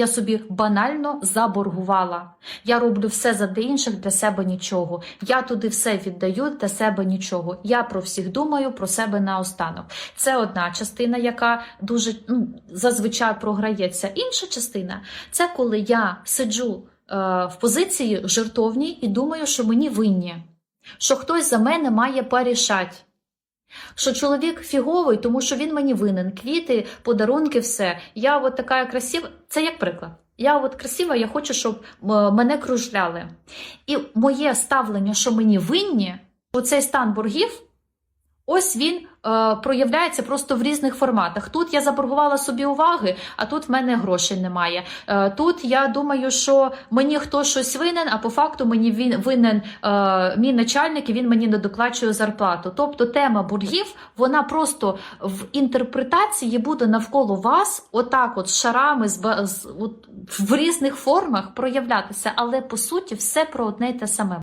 я собі банально заборгувала. Я роблю все заради інших для себе нічого. Я туди все віддаю для себе нічого. Я про всіх думаю, про себе наостанок. Це одна частина, яка дуже ну, зазвичай програється. Інша частина це коли я сиджу е, в позиції жертовній і думаю, що мені винні, що хтось за мене має порішати. Що чоловік фіговий, тому що він мені винен. Квіти, подарунки, все. Я от така красива. Це як приклад. Я от красива, я хочу, щоб е, мене кружляли. І моє ставлення, що мені винні, оцей стан боргів, ось він е, проявляється просто в різних форматах. Тут я заборгувала собі уваги, а тут в мене грошей немає. Е, тут я думаю, що мені хто щось винен, а по факту мені він винен е, мій начальник, і він мені не доплачує зарплату. Тобто тема боргів, вона просто в інтерпретації буде навколо вас, отак, от шарами, з, з от, в різних формах проявлятися, але по суті все про одне й те саме.